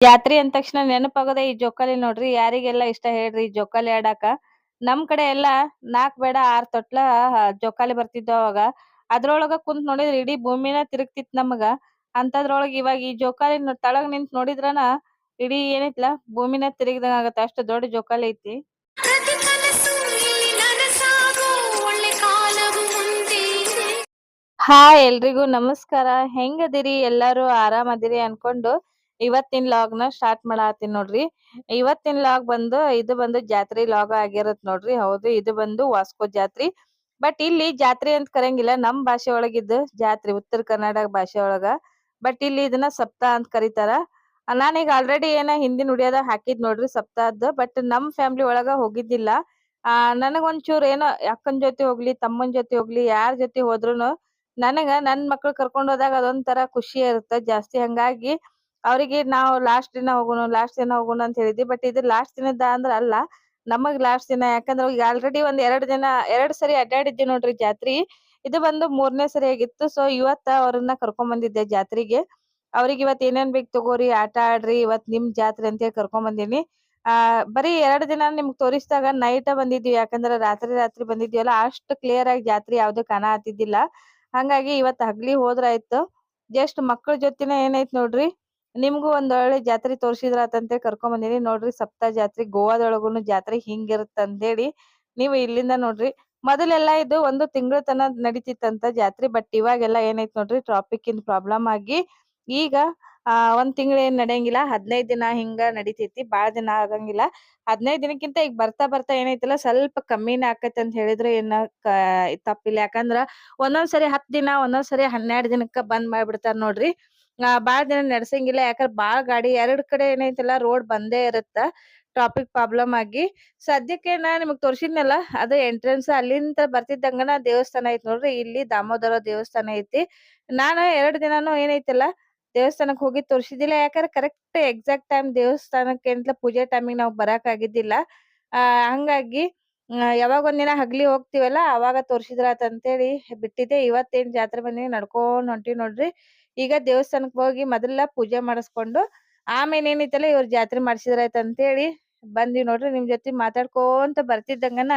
ಜಾತ್ರಿ ಅಂದ ತಕ್ಷಣ ನೆನಪಾಗೋದೇ ಈ ಜೋಕಾಲಿ ನೋಡ್ರಿ ಯಾರಿಗೆಲ್ಲ ಇಷ್ಟ ಹೇಳ್ರಿ ಈ ಜೋಕಾಲಿ ಆಡಾಕ. ನಮ್ ಕಡೆ ಎಲ್ಲಾ ನಾಕ್ ಬೇಡ ಆರ್ ತೊಟ್ಲ ಜೋಕಾಲಿ ಬರ್ತಿದ್ವು ಅವಾಗ. ಅದ್ರೊಳಗ ಕುಂತ್ ನೋಡಿದ್ರ ಇಡೀ ಭೂಮಿನ ತಿರುಗ್ತಿತ್ ನಮಗ. ಅಂತದ್ರೊಳಗ ಇವಾಗ ಈ ಜೋಕಾಲಿ ತಳಗ್ ನಿಂತ್ ನೋಡಿದ್ರನ ಇಡೀ ಏನೈತ್ಲಾ ಭೂಮಿನ ತಿರುಗಿದಂಗ ಆಗತ್ತ. ಅಷ್ಟ್ ದೊಡ್ಡ ಜೋಕಾಲಿ ಐತಿ. ಹಾಯ್ ಎಲ್ರಿಗೂ ನಮಸ್ಕಾರ. ಹೆಂಗದಿರಿ? ಎಲ್ಲಾರು ಆರಾಮದಿರಿ ಅನ್ಕೊಂಡು ಇವತ್ತಿನ ಲಾಗ್ನ ಸ್ಟಾರ್ಟ್ ಮಾಡಾತೀನಿ ನೋಡ್ರಿ. ಇವತ್ತಿನ ಲಾಗ್ ಬಂದು, ಇದು ಬಂದು ಜಾತ್ರೆ ಲಾಗ್ ಆಗಿರತ್ ನೋಡ್ರಿ. ಹೌದು, ಇದು ಬಂದು ವಾಸ್ಕೋ ಜಾತ್ರಿ. ಬಟ್ ಇಲ್ಲಿ ಜಾತ್ರೆ ಅಂತ ಕರಂಗಿಲ್ಲ, ನಮ್ ಭಾಷೆ ಒಳಗಿದ್ದು ಜಾತ್ರೆ, ಉತ್ತರ ಕರ್ನಾಟಕ ಭಾಷೆ ಒಳಗ. ಬಟ್ ಇಲ್ಲಿ ಇದನ್ನ ಸಪ್ತಾ ಅಂತ ಕರೀತಾರ. ನಾನೀಗ ಆಲ್ರೆಡಿ ಏನ ಹಿಂದಿನ ನುಡಿಯೋದ ಹಾಕಿದ್ ನೋಡ್ರಿ ಸಪ್ತಾಹದ್ದು. ಬಟ್ ನಮ್ ಫ್ಯಾಮಿಲಿ ಒಳಗ ಹೋಗಿದ್ದಿಲ್ಲ. ಆ ನನಗ್ ಒಂಚೂರ್ ಏನೋ ಅಕ್ಕನ ಜೊತೆ ಹೋಗ್ಲಿ, ತಮ್ಮನ್ ಜೊತೆ ಹೋಗ್ಲಿ, ಯಾರ್ ಜೊತೆ ಹೋದ್ರುನು ನನಗ ನನ್ ಮಕ್ಳು ಕರ್ಕೊಂಡ್ ಹೋದಾಗ ಅದೊಂಥರ ಖುಷಿ ಇರುತ್ತೆ ಜಾಸ್ತಿ. ಹಂಗಾಗಿ ಅವ್ರಿಗೆ ನಾವು ಲಾಸ್ಟ್ ದಿನ ಹೋಗೋಣ ಲಾಸ್ಟ್ ದಿನ ಹೋಗೋಣ ಅಂತ ಹೇಳಿದ್ವಿ. ಬಟ್ ಇದು ಲಾಸ್ಟ್ ದಿನದ ಅಂದ್ರ ಅಲ್ಲ, ನಮಗ್ ಲಾಸ್ಟ್ ದಿನ. ಯಾಕಂದ್ರೆ ಈಗ ಆಲ್ರೆಡಿ ಒಂದ್ ಎರಡ್ ದಿನ, ಎರಡ್ ಸರಿ ಅಡ್ಡಾಡಿದ್ವಿ ನೋಡ್ರಿ ಜಾತ್ರಿ. ಇದು ಬಂದು ಮೂರನೇ ಸರಿ ಆಗಿತ್ತು. ಸೊ ಇವತ್ತ ಅವ್ರನ್ನ ಕರ್ಕೊಂಡ್ ಬಂದಿದ್ದೆ ಜಾತ್ರೆಗೆ. ಅವ್ರಿಗೆ ಇವತ್ ಏನೇನ್ ಬೇಕು ತಗೋರಿ, ಆಟ ಆಡ್ರಿ, ಇವತ್ ನಿಮ್ ಜಾತ್ರೆ ಅಂತ ಹೇಳಿ ಕರ್ಕೊಂಡ್ ಬಂದೀನಿ. ಆ, ಬರೀ ಎರಡ್ ದಿನ ನಿಮ್ಗ್ ತೋರಿಸಿದಾಗ ನೈಟ್ ಬಂದಿದ್ವಿ. ಯಾಕಂದ್ರೆ ರಾತ್ರಿ ರಾತ್ರಿ ಬಂದಿದ್ವಿಯಲ್ಲ, ಅಷ್ಟು ಕ್ಲಿಯರ್ ಆಗಿ ಜಾತ್ರೆ ಯಾವ್ದು ಕಾಣ ಹತ್ತಿದ್ದಿಲ್ಲ. ಹಂಗಾಗಿ ಇವತ್ ಹಗ್ಲಿ ಹೋದ್ರಾಯ್ತು. ಜಸ್ಟ್ ಮಕ್ಕಳ ಜೊತೆನೆ ಏನೈತ್ ನೋಡ್ರಿ? ನಿಮ್ಗೂ ಒಂದ್ ಒಳ್ಳೆ ಜಾತ್ರೆ ತೋರ್ಸಿದ್ರಾತಂತೆ ಕರ್ಕೊಂಡ್ ಬಂದಿನಿ ನೋಡ್ರಿ ಸಪ್ತ ಜಾತ್ರೆ, ಗೋವಾದೊಳಗೂನು ಜಾತ್ರೆ ಹಿಂಗಿರುತ್ತ ಅಂತೇಳಿ ನೀವು ಇಲ್ಲಿಂದ ನೋಡ್ರಿ. ಮೊದಲೆಲ್ಲಾ ಇದು ಒಂದು ತಿಂಗಳ ತನ ನಡೀತಿತ್ತಂತ ಜಾತ್ರೆ, ಬಟ್ ಇವಾಗೆಲ್ಲ ಏನೈತ್ ನೋಡ್ರಿ ಟ್ರಾಫಿಕ್ ಇನ್ ಪ್ರಾಬ್ಲಮ್ ಆಗಿ ಈಗ, ಆ, ಒಂದ್ ತಿಂಗಳ ಏನ್ ನಡೆಯಂಗಿಲ್ಲ, ಹದಿನೈದ್ ದಿನ ಹಿಂಗ ನಡಿತೈತಿ, ಬಾಳ ದಿನ ಆಗಂಗಿಲ್ಲ. ಹದಿನೈದ್ ದಿನಕ್ಕಿಂತ ಈಗ ಬರ್ತಾ ಬರ್ತಾ ಏನೈತಿಲ್ಲ, ಸ್ವಲ್ಪ ಕಮ್ಮಿನೇ ಆಕೈತಿ ಅಂತ ಹೇಳಿದ್ರೆ ಏನ ತಪ್ಪಿಲ್ಲ. ಯಾಕಂದ್ರ ಒಂದೊಂದ್ಸರಿ ಹತ್ತ್ ದಿನ, ಒಂದೊಂದ್ಸರಿ ಹನ್ನೆರಡ್ ದಿನಕ್ಕ ಬಂದ್ ಮಾಡ್ಬಿಡ್ತಾರ ನೋಡ್ರಿ. ಬಾಳ ದಿನ ನಡ್ಸಂಗಿಲ್ಲ, ಯಾಕಂದ್ರೆ ಬಾಳ ಗಾಡಿ ಎರಡ್ ಕಡೆ ಏನೈತಲ್ಲ, ರೋಡ್ ಬಂದೇ ಇರುತ್ತ ಟ್ರಾಫಿಕ್ ಪ್ರಾಬ್ಲಮ್ ಆಗಿ. ಸದ್ಯಕ್ಕೆ ನಾ ನಿಮಗ್ ತೋರ್ಸಿದ್ನಲ್ಲ, ಅದು ಎಂಟ್ರೆನ್ಸ್ ಅಲ್ಲಿಂದ ಬರ್ತಿದ್ದಂಗನ ದೇವಸ್ಥಾನ ಐತಿ ನೋಡ್ರಿ, ಇಲ್ಲಿ ದಾಮೋದರ ದೇವಸ್ಥಾನ ಐತಿ. ನಾನು ಎರಡ್ ದಿನಾನು ಏನೈತಲ್ಲ, ದೇವಸ್ಥಾನಕ್ ಹೋಗಿ ತೋರಿಸಿದಿಲ್ಲ ಯಾಕಂದ್ರೆ ಕರೆಕ್ಟ್ ಎಕ್ಸಾಕ್ಟ್ ಟೈಮ್ ದೇವಸ್ಥಾನಕ್ಕೆ ಪೂಜೆ ಟೈಮಿಗೆ ನಾವ್ ಬರಕ್ ಆಗಿದ್ದಿಲ್ಲ. ಆ, ಹಂಗಾಗಿ ಯಾವಾಗ ಒಂದಿನ ಹಗ್ಲಿ ಹೋಗ್ತಿವಲ್ಲ, ಅವಾಗ ತೋರ್ಸಿದ್ರಾತ್ ಅಂತೇಳಿ ಬಿಟ್ಟಿದ್ದೆ. ಇವತ್ತೇನ್ ಜಾತ್ರೆ ಬಂದಿ ನಡ್ಕೊಂಡ್ ಹೊಂಟಿವ್ ನೋಡ್ರಿ. ಈಗ ದೇವಸ್ಥಾನಕ್ ಹೋಗಿ ಮೊದಲ ಪೂಜೆ ಮಾಡಿಸ್ಕೊಂಡು ಆಮೇಲೆ ಏನೈತಲ್ಲ ಇವ್ರ ಜಾತ್ರೆ ಮಾಡ್ಸಿದ್ರಾಯ್ತ ಅಂತೇಳಿ ಬಂದ್ವಿ ನೋಡ್ರಿ. ನಿಮ್ ಜೊತೆ ಮಾತಾಡ್ಕೊಂತ ಬರ್ತಿದ್ದಂಗನ,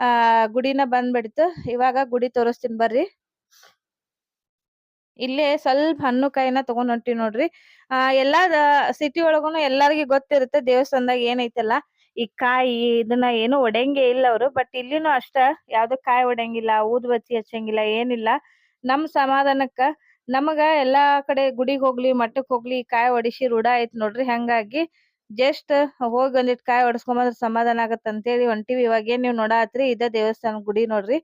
ಆ, ಗುಡಿನ ಬಂದ್ಬಿಡ್ತು. ಇವಾಗ ಗುಡಿ ತೋರಿಸ್ತೀನಿ ಬರ್ರಿ. ಇಲ್ಲೇ ಸ್ವಲ್ಪ ಹಣ್ಣು ಕಾಯಿನ ತಗೊಂಡ್ ಹೊಂಟಿವ್ ನೋಡ್ರಿ. ಆ, ಎಲ್ಲಾ ಸಿಟಿ ಒಳಗುನು ಎಲ್ಲಾರ್ಗಿ ಗೊತ್ತಿರುತ್ತೆ ದೇವಸ್ಥಾನದಾಗ ಏನೈತಲ್ಲ. ಈ ಕಾಯಿ ಇದನ್ನ ಏನು ಒಡೆಯಂಗೆ ಇಲ್ಲ ಅವ್ರು ಬಟ್ ಇಲ್ಲಿನೂ ಅಷ್ಟ, ಯಾವ್ದು ಕಾಯಿ ಒಡೆಯಂಗಿಲ್ಲ ಊದ್ಬತ್ತಿ ಹಚ್ಚಂಗಿಲ್ಲ, ಏನಿಲ್ಲ. ನಮ್ ಸಮಾಧಾನಕ್ಕ ನಮಗ ಎಲ್ಲಾ ಕಡೆ ಗುಡಿಗ್ ಹೋಗ್ಲಿ, ಮಠಕ್ ಹೋಗ್ಲಿ, ಕಾಯಿ ಒಡಿಸಿ ರೂಢ ಐತ್ ನೋಡ್ರಿ, ಹಂಗಾಗಿ ಜಸ್ಟ್ ಹೋಗಿ ಒಂದಿಟ್ ಕಾಯಿ ಹೊಡ್ಸ್ಕೊಂಡ್ ಬಂದ್ರ ಸಮಾಧಾನ ಆಗತ್ತ ಅಂತೇಳಿ ಹೊಂಟಿವಿ. ಇವಾಗ ಏನ್ ನೀವ್ ನೋಡಾತ್ರಿ, ಇದ ದೇವಸ್ಥಾನ ಗುಡಿ ನೋಡ್ರಿ.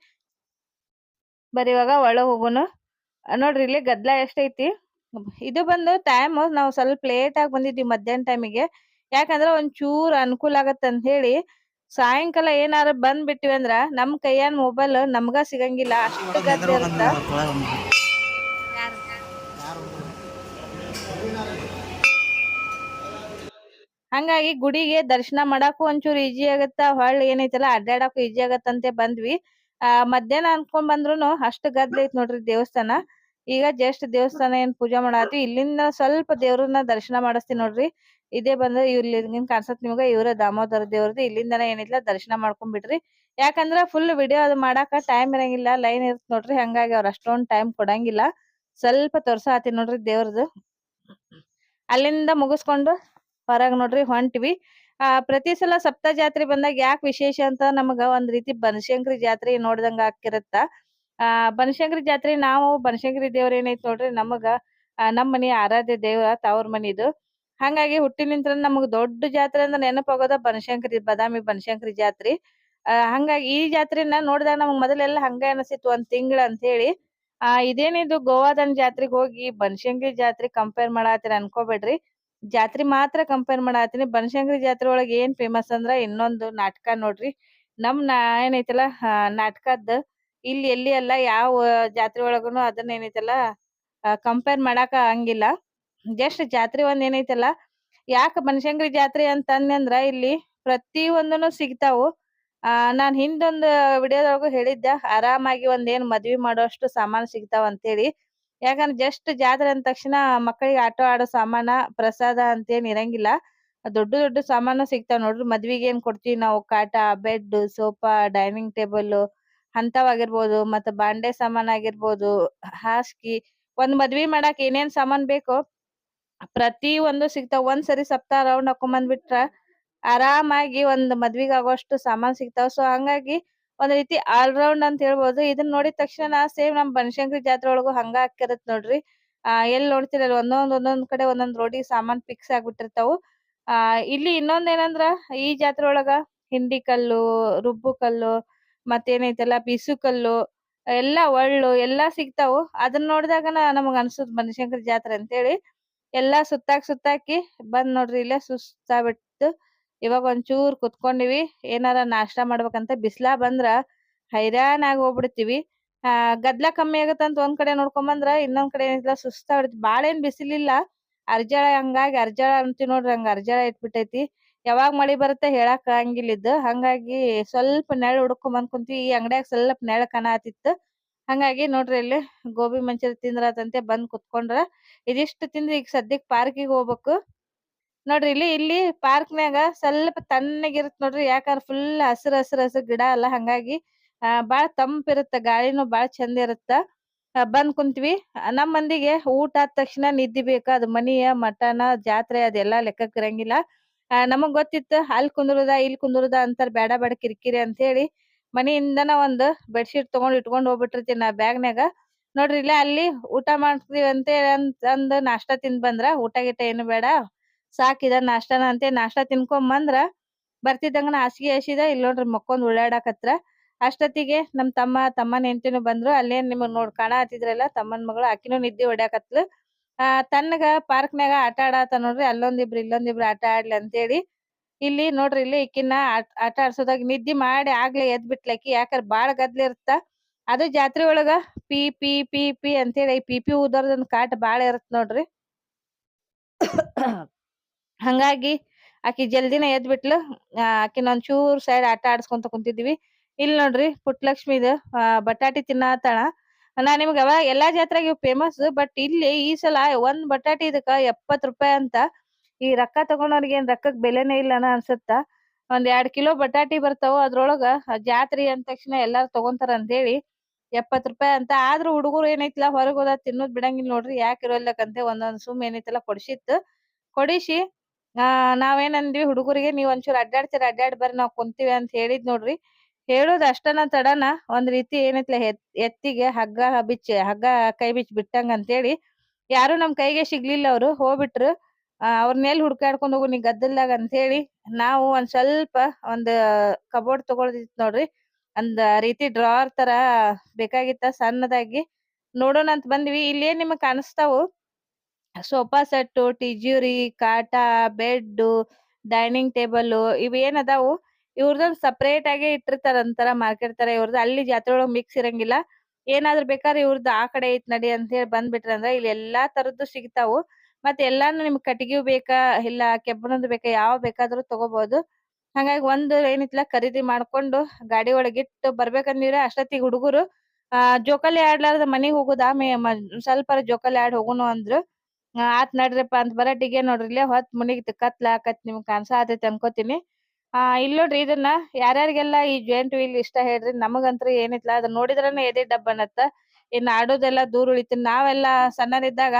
ಬರೀ ಇವಾಗ ಒಳ ಹೋಗುನು. ನೋಡ್ರಿ ಇಲ್ಲಿ ಗದ್ಲ ಎಷ್ಟೈತಿ. ಇದು ಬಂದು ಟೈಮ್ ನಾವು ಸ್ವಲ್ಪ ಲೇಟ್ ಆಗಿ ಬಂದಿದ್ವಿ ಮಧ್ಯಾಹ್ನ ಟೈಮಿಗೆ ಯಾಕಂದ್ರ ಒಂಚೂರ್ ಅನುಕೂಲ ಆಗತ್ತ ಅಂತ ಹೇಳಿ ಸಾಯಂಕಾಲ ಏನಾರ ಬಂದ್ ಬಿಟ್ಟಿವಿ ಅಂದ್ರ ನಮ್ ಕೈಯಾನ್ ಮೊಬೈಲ್ ನಮ್ಗ ಸಿಗಂಗಿಲ್ಲ ಅಷ್ಟು ಗದ್ದೆ ಇರುತ್ತ? ಹಂಗಾಗಿ ಗುಡಿಗೆ ದರ್ಶನ ಮಾಡಾಕು ಒಂಚೂರ್ ಈಜಿ ಆಗತ್ತ? ಹೊಳ್ಳಿ ಏನೈತಲ್ಲ ಅಡ್ಡಾಡಕ್ಕೂ ಈಜಿ ಆಗತ್ತಂತೆ ಬಂದ್ವಿ. ಆ ಮಧ್ಯಾಹ್ನ ಅನ್ಕೊಂಡ್ ಬಂದ್ರುನು ಅಷ್ಟು ಗದ್ದೆ ಐತ್ ನೋಡ್ರಿ ದೇವಸ್ಥಾನ. ಈಗ ಜಸ್ಟ್ ದೇವಸ್ಥಾನ ಏನ್ ಪೂಜಾ ಮಾಡಾತಿ ಇಲ್ಲಿಂದ ಸ್ವಲ್ಪ ದೇವ್ರನ್ನ ದರ್ಶನ ಮಾಡಿಸ್ತೀನಿ ನೋಡ್ರಿ. ಇದೇ ಬಂದ್ರೆ ಇಲ್ಲಿ ನಿಮ್ ಕಾಣ್ಸತ್ ನಿಮ್ಗ, ಇವ್ರ ದಾಮೋದರ ದೇವ್ರದ್ದು. ಇಲ್ಲಿಂದನ ಏನಿಲ್ಲ, ದರ್ಶನ ಮಾಡ್ಕೊಂಡ್ ಬಿಡ್ರಿ ಯಾಕಂದ್ರ ಫುಲ್ ವಿಡಿಯೋ ಅದು ಮಾಡಾಕ ಟೈಮ್ ಇರಂಗಿಲ್ಲ ಲೈನ್ ಇರುತ್ತೆ ನೋಡ್ರಿ. ಹಂಗಾಗಿ ಅವ್ರ ಅಷ್ಟೊಂದ್ ಟೈಮ್ ಕೊಡಂಗಿಲ್ಲ. ಸ್ವಲ್ಪ ತೋರ್ಸಾತಿ ನೋಡ್ರಿ ದೇವ್ರದ್ದು. ಅಲ್ಲಿಂದ ಮುಗಿಸ್ಕೊಂಡು ಹೊರಗ್ ನೋಡ್ರಿ, ಹೊಂಟ್ವಿ. ಆ, ಪ್ರತಿ ಸಲ ಸಪ್ತ ಜಾತ್ರೆ ಬಂದಾಗ ಯಾಕೆ ವಿಶೇಷ ಅಂತ ನಮಗ ಒಂದ್ ರೀತಿ ಬನಶಂಕರಿ ಜಾತ್ರೆ ನೋಡ್ದಂಗ ಆಕಿರತ್ತ ಆ, ಬನಶಂಕರಿ ಜಾತ್ರೆ ನಾವು ಬನಶಂಕರಿ ದೇವ್ರ ಏನೈತ್ ನೋಡ್ರಿ, ನಮಗ ನಮ್ ಮನಿ ಆರಾಧ್ಯ ದೇವ ತವ್ರ ಮನಿದು. ಹಂಗಾಗಿ ಹುಟ್ಟಿನಿಂತ್ರ ನಮಗ್ ದೊಡ್ಡ ಜಾತ್ರೆ ಅಂದ್ರ ನೆನಪಾಗೋದ ಬನಶಂಕರಿ, ಬದಾಮಿ ಬನಶಂಕರಿ ಜಾತ್ರಿ. ಅಹ್ ಹಂಗಾಗಿ ಈ ಜಾತ್ರೆನ ನೋಡಿದಾಗ ನಮಗ್ ಮೊದಲೆಲ್ಲ ಹಂಗ ಅನಿಸಿತ್ತು ಒಂದ್ ತಿಂಗಳ ಅಂತ ಹೇಳಿ ಆ ಇದೇನಿದು ಗೋವಾದನ್ ಜಾತ್ರೆಗೆ ಹೋಗಿ ಬನಶಂಕರಿ ಜಾತ್ರೆ ಕಂಪೇರ್ ಮಾಡತ್ತೀರಿ ಅನ್ಕೋಬೇಡ್ರಿ. ಜಾತ್ರೆ ಮಾತ್ರ ಕಂಪೇರ್ ಮಾಡಾತೀನಿ ಬನಶಂಕರಿ ಜಾತ್ರೆ ಒಳಗೆ ಏನ್ ಫೇಮಸ್ ಅಂದ್ರ ಇನ್ನೊಂದು ನಾಟಕ ನೋಡ್ರಿ. ನಮ್ ನಾ, ಏನೈತಲ್ಲ ನಾಟಕದ್ ಇಲ್ಲಿ ಎಲ್ಲಿ ಅಲ್ಲ ಯಾವ ಜಾತ್ರೆ ಒಳಗುನು ಅದನ್ನ ಏನೈತಲ್ಲ ಕಂಪೇರ್ ಮಾಡಾಕ ಹಂಗಿಲ್ಲ. ಜಸ್ಟ್ ಜಾತ್ರೆ ಒಂದ್ ಏನೈತಲ್ಲ, ಯಾಕ ಬನಶಂಕರಿ ಜಾತ್ರೆ ಅಂತ ಅಂದ್ರ ಇಲ್ಲಿ ಪ್ರತಿ ಒಂದನು ಸಿಗ್ತಾವು. ಆ, ನಾನ್ ಹಿಂದೊಂದ್ ವಿಡಿಯೋದೊಳಗು ಹೇಳಿದ್ದೆ, ಆರಾಮಾಗಿ ಒಂದ್ ಏನ್ ಮದ್ವಿ ಮಾಡೋಷ್ಟು ಸಾಮಾನ್ ಸಿಗ್ತಾವ ಅಂತೇಳಿ. ಯಾಕಂದ್ರೆ ಜಸ್ಟ್ ಜಾತ್ರೆ ಅಂದ ತಕ್ಷಣ ಮಕ್ಕಳಿಗೆ ಆಟ ಆಡೋ ಸಾಮಾನ, ಪ್ರಸಾದ ಅಂತೇನ್ ಇರಂಗಿಲ್ಲ. ದೊಡ್ಡ ದೊಡ್ಡ ಸಾಮಾನು ಸಿಗ್ತಾವ ನೋಡ್ರಿ, ಮದ್ವಿಗೆ ಏನ್ ಕೊಡ್ತೀವಿ ನಾವು? ಕಾಟ, ಬೆಡ್, ಸೋಫಾ, ಡೈನಿಂಗ್ ಟೇಬಲ್ ಅಂತವಾಗಿರ್ಬೋದು ಮತ್ತ ಬಾಂಡೆ ಸಾಮಾನ್ ಆಗಿರ್ಬೋದು ಹಾಸ್ಗಿ ಒಂದ್ ಮದ್ವಿ ಮಾಡಾಕ್ ಏನೇನ್ ಸಾಮಾನ್ ಬೇಕೋ ಪ್ರತಿ ಒಂದು ಸಿಗ್ತಾವ. ಒಂದ್ ಸರಿ ಸಪ್ತಾಹ ರೌಂಡ್ ಹಾಕೊಂಡ್ ಬಂದ್ಬಿಟ್ರ ಆರಾಮಾಗಿ ಒಂದ್ ಮದ್ವಿಗ್ ಆಗೋಷ್ಟು ಸಾಮಾನ್ ಸಿಗ್ತಾವ. ಸೊ ಹಂಗಾಗಿ ಒಂದ್ ರೀತಿ ಆಲ್ ರೌಂಡ್ ಅಂತ ಹೇಳ್ಬೋದು. ಇದನ್ನ ನೋಡಿದ ತಕ್ಷಣ ಸೇಮ್ ನಮ್ ಬನಶಂಕರಿ ಜಾತ್ರೆ ಒಳಗು ಹಂಗ ಹಾಕಿರತ್ ನೋಡ್ರಿ. ಆ, ಎಲ್ ನೋಡ್ತಿರ ಅಲ್ಲಿ ಒಂದೊಂದ್ ಒಂದೊಂದ್ ಕಡೆ ಒಂದೊಂದ್ ರೋಡಿಗ್ ಸಾಮಾನ್ ಫಿಕ್ಸ್ ಆಗ್ಬಿಟ್ಟಿರ್ತಾವು. ಆ, ಇಲ್ಲಿ ಇನ್ನೊಂದ್ ಏನಂದ್ರ, ಈ ಜಾತ್ರೆ ಒಳಗ ಹಿಂಡಿ ಕಲ್ಲು, ರುಬ್ಬು ಕಲ್ಲು, ಮತ್ತೇನೈತಲ್ಲ, ಬಿಸು ಕಲ್ಲು, ಎಲ್ಲಾ, ಒಳ್ಳು ಎಲ್ಲಾ ಸಿಗ್ತಾವು. ಅದನ್ನ ನೋಡಿದಾಗನ ನಮಗ್ ಅನ್ಸುದ್ ಬನಶಂಕರಿ ಜಾತ್ರೆ ಅಂತೇಳಿ. ಎಲ್ಲಾ ಸುತ್ತಾಕ್ ಸುತ್ತಾಕಿ ಬಂದ್ ನೋಡ್ರಿ ಇಲ್ಲೇ ಸುಸ್ತಾಗ್ಬಿಟ್ಟು ಇವಾಗ ಒಂಚೂರ್ ಕುತ್ಕೊಂಡಿವಿ. ಏನಾರ ನಾಷ್ಟ ಮಾಡ್ಬೇಕಂತ ಬಿಸ್ಲಾ ಬಂದ್ರ ಹೈರಾಣ ಆಗಿ ಹೋಗ್ಬಿಡ್ತೀವಿ. ಆ, ಗದ್ಲ ಕಮ್ಮಿ ಆಗತ್ತಂತ ಒಂದ್ ಕಡೆ ನೋಡ್ಕೊಂಡ್ ಬಂದ್ರ ಇನ್ನೊಂದ್ ಕಡೆ ಏನಿಲ್ಲ ಸುಸ್ತಾಗ್ಬಿಡ್ತಿ. ಬಾಳ ಏನ್ ಬಿಸಿಲಿಲ್ಲ. ಅರ್ಜಳ ಹಂಗಾಗಿ ಅರ್ಜಳ ಅಂತೀವಿ ನೋಡ್ರಿ ಹಂಗ ಅರ್ಜಳ ಇಟ್ಬಿಟ್ಟೈತಿ. ಯಾವಾಗ ಮಳಿ ಬರುತ್ತೆ ಹೇಳಕ್ ಆಗಂಗಿಲ್ಲ ಇದ್. ಹಂಗಾಗಿ ಸ್ವಲ್ಪ ನೆರಳ್ ಹುಡ್ಕೊಂಡ್ ಬಂದ್ ಕುಂತೀವಿ. ಈ ಅಂಗಡಿಯಾಗ ಸ್ವಲ್ಪ ನೆರಳ್ ಕಾಣತಿತ್ತು ಹಂಗಾಗಿ ನೋಡ್ರಿ ಇಲ್ಲಿ ಗೋಬಿ ಮಂಚೂರಿ ತಿಂದ್ರಾತಂತೆ ಬಂದ್ ಕುತ್ಕೊಂಡ್ರ ಇದಿಷ್ಟು ತಿಂದ್ರೆ ಈಗ ಸದ್ಯಕ್ ಪಾರ್ಕಿಗ್ ಹೋಗ್ಬೇಕು. ನೋಡ್ರಿ ಇಲ್ಲಿ ಇಲ್ಲಿ ಪಾರ್ಕ್ನ್ಯಾಗ ಸ್ವಲ್ಪ ತಣ್ಣಗಿರುತ್ ನೋಡ್ರಿ ಯಾಕಂದ್ರ ಫುಲ್ ಹಸ್ರ್ ಹಸ್ರ್ ಹಸ್ರ್ ಗಿಡ ಅಲ್ಲ ಹಂಗಾಗಿ ಆ ಬಾಳ ತಂಪಿರುತ್ತ ಗಾಳಿನೂ ಬಾಳ ಚಂದ ಇರುತ್ತ. ಬಂದ್ ಕುಂತ್ವಿ. ನಮ್ ಮಂದಿಗೆ ಊಟ ಆದ ತಕ್ಷಣ ನಿದ್ದಿ ಬೇಕ ಅದ್ ಮನಿಯ ಮಟನ ಜಾತ್ರೆ ಅದೆಲ್ಲಾ ಲೆಕ್ಕಕ್ ಇರಂಗಿಲ್ಲ. ಆ, ನಮಗ್ ಗೊತ್ತಿತ್ತು ಅಲ್ ಕುಂದ್ರುದ ಇಲ್ಲಿ ಕುಂದ್ರುದ ಅಂತಾರ ಬ್ಯಾಡ ಬೇಡ ಕಿರಿಕಿರಿ ಅಂತ ಹೇಳಿ ಮನಿಯಿಂದನ ಒಂದ್ ಬೆಡ್ಶೀಟ್ ತಗೊಂಡ್ ಇಟ್ಕೊಂಡ್ ಹೋಗ್ಬಿಟ್ಟಿರ್ತೀನಿ ನಾ ಬ್ಯಾಗ್ನ್ಯಾಗ. ನೋಡ್ರಿ ಇಲ್ಲೇ ಅಲ್ಲಿ ಊಟ ಮಾಡ್ತೀವಿ ಅಂತ ಅಂದ್ ನಾಷ್ಟಾ ತಿಂದ್ ಬಂದ್ರ, ಊಟ ಗೀಟ ಏನು ಬೇಡ ಸಾಕಿದ ನಾಷ್ಟಾನ ಅಂತ ನಾಷ್ಟಾ ತಿನ್ಕೊಂಡ್ ಬಂದ್ರ, ಬರ್ತಿದ್ದಂಗನ ಹಾಸಿಗೆ ಹಸಿದ ಇಲ್ಲಿ ನೋಡ್ರಿ ಮಕ್ಕೊಂದ್ ಉಳ್ಳಾಡಕತ್ರ. ಅಷ್ಟೊತ್ತಿಗೆ ನಮ್ ತಮ್ಮ, ತಮ್ಮನ ಹೆಂಡತಿನು ಬಂದ್ರು, ಅಲ್ಲೇನ್ ನಿಮಗ್ ನೋಡ್ ಕಾಣತಿದ್ರಲ್ಲ ತಮ್ಮನ್ ಮಗಳು ಆಕಿನೂ ನಿದ್ದೆ ಹೊಡ್ಯಾಕತ್ಲು. ಆ ತನ್ನಗ ಪಾರ್ಕ್ನ್ಯಾಗ ಆಟ ಆಡಾತ ನೋಡ್ರಿ ಅಲ್ಲೊಂದಿಬ್ರು ಇಲ್ಲೊಂದಿಬ್ರು ಆಟ ಆಡ್ಲಿ ಅಂತೇಳಿ ಇಲ್ಲಿ ನೋಡ್ರಿ, ಇಲ್ಲಿ ಈಕಿನ ಆಟ ಆಡ್ಸೋದಾಗ ನಿದ್ದಿ ಮಾಡಿ ಆಗ್ಲೇ ಎದ್ದ್ ಬಿಟ್ಲಕಿ ಯಾಕಂದ್ರ ಬಾಳ ಗದ್ಲ ಇರುತ್ತ ಅದು ಜಾತ್ರೆ ಒಳಗ ಪಿ ಪಿ ಪಿ ಪಿ ಅಂತೇಳಿ ಪಿ ಪಿ ಊದೋರ್ದೊಂದ್ ಕಾಟ ಬಾಳ ಇರುತ್ ನೋಡ್ರಿ. ಹಂಗಾಗಿ ಆಕಿ ಜಲ್ದಿನ ಎದ್ದ್ ಬಿಟ್ಲು ಆಕಿನ ಒಂಚೂರ್ ಸೈಡ್ ಆಟ ಆಡ್ಸ್ಕೊಂತ ಕುಂತಿದ್ವಿ. ಇಲ್ಲಿ ನೋಡ್ರಿ ಪುಟ್ಟಲಕ್ಷ್ಮಿದ ಬಟಾಟಿ ತಿನ್ನಾತಾಳ. ನಾ ನಿಮ್ಗ ಅವಾಗ ಎಲ್ಲಾ ಜಾತ್ರೆಗೆ ಫೇಮಸ್ ಬಟ್ ಇಲ್ಲಿ ಈ ಸಲ ಒಂದ್ ಬಟಾಟಿ ಇದಕ್ಕ ಎಪ್ಪತ್ ರೂಪಾಯಿ ಅಂತ ಈ ರೊಕ್ಕ ತಗೊಂಡವ್ರಿಗೆ ಏನ್ ರೊಕ್ಕಕ್ ಬೆಲೆನೇ ಇಲ್ಲನ ಅನ್ಸುತ್ತ? ಒಂದ್ ಎರಡ್ ಕಿಲೋ ಬಟಾಟಿ ಬರ್ತಾವ ಅದ್ರೊಳಗ ಜಾತ್ರಿ ಅಂದ ತಕ್ಷಣ ಎಲ್ಲಾರು ತಗೊಂತಾರ ಅಂತೇಳಿ ಎಪ್ಪತ್ ರೂಪಾಯಿ ಅಂತ. ಆದ್ರೂ ಹುಡುಗರು ಏನೈತಿಲ್ಲ ಹೊರಗ್ ಹೋದ ತಿನ್ನೋದ್ ಬಿಡಂಗಿಲ್ಲ ನೋಡ್ರಿ ಯಾಕ್ ಇರೋಲ್ಲಕಂತೆ ಒಂದೊಂದ್ ಸುಮ್ ಏನೈತಲ್ಲ ಕೊಡಿಸಿತ್ತು. ಕೊಡಿಸಿ, ಆ ನಾವೇನಂದ್ವಿ ಹುಡುಗರಿಗೆ ನೀವ್ ಒಂಚೂರ್ ಅಡ್ಡಾಡ್ತೀರ, ಅಡ್ಡಾಡ್ ಬರ್ರಿ ನಾವ್ ಕುಂತೀವಿ ಅಂತ ಹೇಳಿದ್ ನೋಡ್ರಿ. ಹೇಳೋದ್ ಅಷ್ಟನ ತಡನ ಒಂದ್ ರೀತಿ ಏನೈತಿಲ್ಲ ಎತ್ತಿಗೆ ಹಗ್ಗ ಬಿಚ್ಚಿ, ಹಗ್ಗ ಕೈ ಬಿಚ್ಚಿ ಬಿಟ್ಟಂಗ ಅಂತೇಳಿ ಯಾರು ನಮ್ ಕೈಗೆ ಸಿಗ್ಲಿಲ್ಲ ಅವ್ರು ಹೋಗ್ಬಿಟ್ರು. ಆ ಅವ್ರನ್ನ ಎಲ್ಲಿ ಹುಡ್ಕಾಡ್ಕೊಂಡ್ ಹೋಗು ನೀ ಗದ್ದಲ್ದಾಗ ಅಂತ ಹೇಳಿ ನಾವು ಒಂದ್ ಸ್ವಲ್ಪ ಒಂದ್ ಕಬೋರ್ಡ್ ತಗೊಳದಿತ್ ನೋಡ್ರಿ. ಒಂದ್ ರೀತಿ ಡ್ರಾವರ್ ತರ ಬೇಕಾಗಿತ್ತ ಸಣ್ಣದಾಗಿ. ನೋಡೋಣ ಅಂತ ಬಂದ್ವಿ. ಇಲ್ಲಿ ಏನ್ ನಿಮಗ್ ಕಾಣಿಸ್ತಾವು? ಸೋಫಾ ಸೆಟ್ ಟಿಜೂರಿ, ಕಾಟ ಬೆಡ್ ಡೈನಿಂಗ್ ಟೇಬಲ್ ಇವ್ ಏನ್ ಅದಾವು? ಇವ್ರದೊಂದ್ ಸಪರೇಟ್ ಆಗಿ ಇಟ್ಟಿರ್ತಾರ ಅಂತಾರ ಮಾರ್ಕೆಟ್ ತರ. ಇವ್ರದ್ದು ಅಲ್ಲಿ ಜಾತ್ರೆ ಒಳಗ್ ಮಿಕ್ಸ್ ಇರಂಗಿಲ್ಲ. ಏನಾದ್ರು ಬೇಕಾದ್ರೆ ಇವ್ರದ್ದು ಆ ಕಡೆ ಐತ್ ನಡಿ ಅಂತ ಹೇಳಿ ಬಂದ್ಬಿಟ್ರ ಅಂದ್ರ ಇಲ್ಲಿ ಎಲ್ಲಾ ತರದ್ದು ಸಿಗ್ತಾವು. ಮತ್ತೆ ಎಲ್ಲಾನು ನಿಮ್ಗ್ ಕಟ್ಟಿಗೆ ಬೇಕಾ, ಇಲ್ಲ ಕೆಬ್ಬಣದ್ ಬೇಕಾ, ಯಾವ ಬೇಕಾದ್ರೂ ತಗೋಬಹುದು ಹಂಗಾಗಿ ಒಂದ್ ಏನಿತ್ಲ ಖರೀದಿ ಮಾಡ್ಕೊಂಡು ಗಾಡಿ ಒಳಗಿಟ್ಟು ಬರ್ಬೇಕಂದಿವ್ರಿ ಅಷ್ಟೊತ್ತಿಗೆ ಹುಡುಗರು, ಆ, ಜೋಕಾಲಿ ಆಡ್ಲಾರ್ದ ಮನಿಗ್ ಹೋಗುದ? ಸ್ವಲ್ಪ ಜೋಕಾಲಿ ಆಡ್ ಹೋಗುನು ಅಂದ್ರು. ಆತ್ ನಡ್ರಿಪ್ಪ ಅಂತ ಬರಟಿಗೆ ನೋಡ್ರಿ, ಇಲ್ಲೇ ಹೊತ್ ಮುನಿಗಿತ್ ಕತ್ಲ ಆಕತ್ ನಿಮ್ಗ್ ಕಾಣ್ಸಾತೈತಿ ಅನ್ಕೋತೀನಿ. ಆ, ಇಲ್ ನೋಡ್ರಿ ಇದನ್ನ ಯಾರ್ಯಾರಿಗೆಲ್ಲ ಈ ಜಾಯಿಂಟ್ ವೀಲ್ ಇಷ್ಟ ಹೇಳ್ರಿ, ನಮಗಂತ್ರು ಏನಿತ್ಲ ಅದನ್ನ ನೋಡಿದ್ರನ ಎದೆ ಡಬ್ ಅನ್ನತ್ತ ಇನ್ ಆಡೋದೆಲ್ಲ ದೂರ ಉಳಿತು ನಾವೆಲ್ಲ ಸಣ್ಣರಿದ್ದಾಗ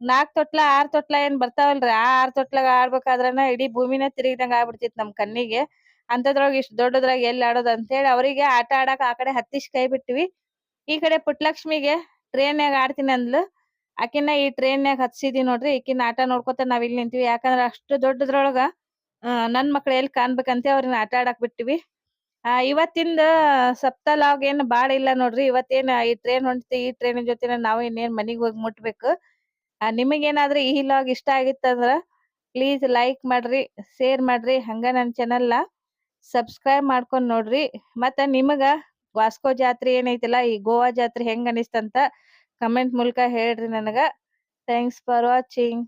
ನಾಕ್ ತೊಟ್ಲ, ಆರ್ ತೊಟ್ಲ ಏನ್ ಬರ್ತಾವಲ್ರಿ? ಆ ಆರ್ ತೊಟ್ಲಾಗ ಆಡ್ಬೇಕಾದ್ರನ ಇಡೀ ಭೂಮಿನ ತಿರುಗಿದಂಗ ಆಗ್ಬಿಡ್ತಿತ್ತು ನಮ್ ಕಣ್ಣಿಗೆ. ಅಂತದ್ರೊಳಗ ಇಷ್ಟ್ ದೊಡ್ಡದ್ರಾಗ ಎಲ್ಲಿ ಆಡೋದ್ ಅಂತ ಹೇಳಿ ಅವರಿಗೆ ಆಟ ಆಡಾಕ ಆ ಕಡೆ ಹತ್ತಿಸ್ ಕೈ ಬಿಟ್ವಿ. ಈ ಕಡೆ ಪುಟ್ಲಕ್ಷ್ಮಿಗೆ ಟ್ರೈನ್ಯಾಗ ಆಡ್ತೀನಿ ಅಂದ್ಲು. ಆಕಿನ ಈ ಟ್ರೈನ್ಯಾಗ ಹತ್ಸಿದಿ ನೋಡ್ರಿ, ಈಕಿನ ಆಟ ನೋಡ್ಕೊತ ನಾವ್ ಇಲ್ಲಿ ನಿಂತೀವಿ. ಯಾಕಂದ್ರ ಅಷ್ಟು ದೊಡ್ಡದ್ರೊಳಗ ನನ್ ಮಕ್ಳ ಎಲ್ಲಿ ಕಾಣ್ಬೇಕಂತ ಅವ್ರನ್ನ ಆಟ ಆಡಾಕ್ ಬಿಟ್ಟಿವಿ ಆ, ಇವತ್ತಿಂದ ಸಪ್ತಾಲಾಗ್ ಏನ್ ಬಾಳ ಇಲ್ಲ ನೋಡ್ರಿ. ಇವತ್ತೇನ್ ಈ ಟ್ರೈನ್ ಹೊಂಟತಿ, ಈ ಟ್ರೈನ್ ಜೊತೆನ ನಾವು ಇನ್ನೇನ್ ಮನಿಗ್ ಹೋಗಿ ಮುಟ್ಬೇಕು. ನಿಮಗೇನಾದ್ರೂ ಈ ಲಾಗ್ ಇಷ್ಟ ಆಗಿತ್ತಂದ್ರ ಪ್ಲೀಸ್ ಲೈಕ್ ಮಾಡ್ರಿ ಶೇರ್ ಮಾಡ್ರಿ, ಹಂಗ ನನ್ ಚಾನೆಲ್ ಸಬ್ಸ್ಕ್ರೈಬ್ ಮಾಡ್ಕೊಂಡ್ ನೋಡ್ರಿ. ಮತ್ತ ನಿಮಗ ವಾಸ್ಕೋ ಜಾತ್ರೆ ಏನೈತಿಲ್ಲ, ಈ ಗೋವಾ ಜಾತ್ರೆ ಹೆಂಗ್ ಅನಿಸ್ತಂತ ಕಮೆಂಟ್ ಮೂಲಕ ಹೇಳ್ರಿ ನನಗ. Thanks for watching